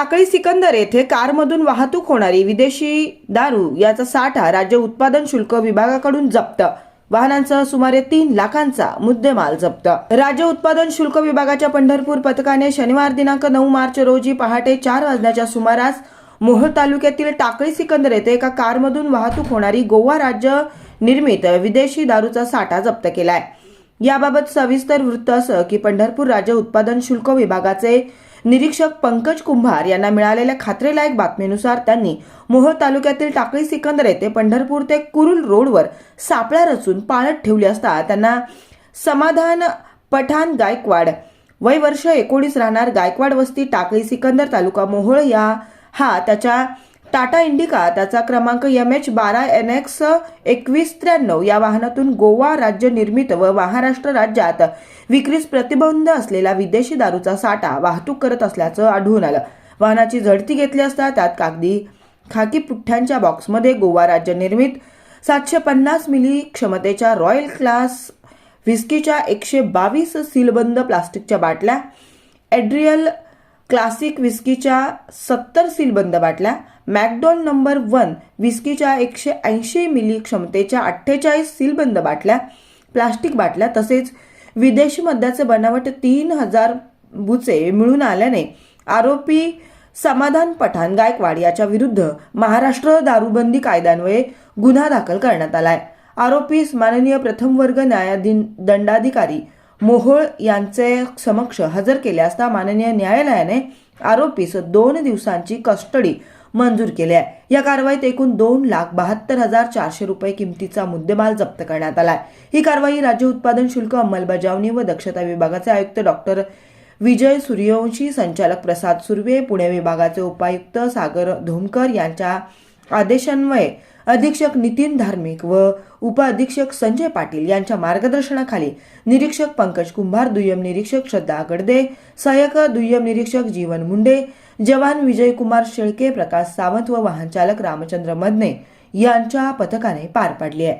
टाकळी सिकंदर येथे कारमधून वाहतूक होणारी विदेशी दारू याचा साठा राज्य उत्पादन शुल्क विभागाकडून जप्त. वाहनांसह सुमारे तीन लाखांचा मुद्देमाल जप्त. राज्य उत्पादन शुल्क विभागाच्या पंढरपूर पथकाने शनिवार दिनांक नऊ मार्च रोजी पहाटे चार वाजण्याच्या सुमारास मोहोळ तालुक्यातील टाकळी सिकंदर येथे एका कारमधून वाहतूक होणारी गोवा राज्य निर्मित विदेशी दारूचा साठा जप्त केलाय. याबाबत सविस्तर वृत्त असं की पंढरपूर राज्य उत्पादन शुल्क विभागाचे निरीक्षक पंकज कुंभार यांना मिळालेल्या खात्रीलायक बातमीनुसार त्यांनी मोहोळ तालुक्यातील टाकळी सिकंदर येथे पंढरपूर ते कुरुल रोडवर सापळा रचून पाळत ठेवली असता त्यांना समाधान पठाण गायकवाड वय वर्ष एकोणीस राहणार गायकवाड वस्ती टाकळी सिकंदर तालुका मोहोळ या हा त्याच्या टाटा इंडिका त्याचा क्रमांक एम एच बारा एन एक्स एकवीस त्र्याण्णव या वाहनातून गोवा राज्य निर्मित व महाराष्ट्र राज्यात विक्रीस प्रतिबंध असलेला विदेशी दारूचा साठा वाहतूक करत असल्याचं आढळून आलं. वाहनाची झडती घेतली असता त्यात कागदी खाकी पुठ्ठ्यांच्या बॉक्समध्ये गोवा राज्य निर्मित सातशे पन्नास मिली क्षमतेच्या रॉयल क्लास व्हिस्कीच्या एकशे बावीस सीलबंद प्लास्टिकच्या बाटल्या एड्रियल क्लासिक विस्कीच्या सत्तर सीलबंद बाटल्या मॅकडॉल नंबर वन विस्कीच्या एकशे ऐंशी मिली क्षमतेच्या अठ्ठेचाळीस सीलबंद बाटल्या प्लास्टिक बाटल्या तसेच विदेशी मद्याचे बनावट तीन हजार बुचे मिळून आल्याने आरोपी समाधान पठाण गायकवाड याच्या विरुद्ध महाराष्ट्र दारूबंदी कायद्यान्वये गुन्हा दाखल करण्यात आलाय. आरोपीस माननीय प्रथम वर्ग न्यायाधीन दंडाधिकारी मोहोळ यांचे समक्ष हजर केले असता माननीय न्यायालयाने आरोपीस दोन दिवसांची कस्टडी मंजूर केली आहे. या कारवाईत एकूण दोन लाख बहात्तर हजार चारशे रुपये किमतीचा मुद्देमाल जप्त करण्यात आलाय ही कारवाई राज्य उत्पादन शुल्क अंमलबजावणी व दक्षता विभागाचे आयुक्त डॉक्टर विजय सूर्यवंशी संचालक प्रसाद सुर्वे पुणे विभागाचे उपायुक्त सागर धोमकर यांच्या आदेशान्वये अधीक्षक नितीन धार्मिक व उपअधीक्षक संजय पाटील यांच्या मार्गदर्शनाखाली निरीक्षक पंकज कुंभार दुय्यम निरीक्षक श्रद्धा गडदे सहाय्यक दुय्यम निरीक्षक जीवन मुंडे जवान विजयकुमार शेळके प्रकाश सावंत व वाहन चालक रामचंद्र मदने यांच्या पथकाने पार पाडली आहे.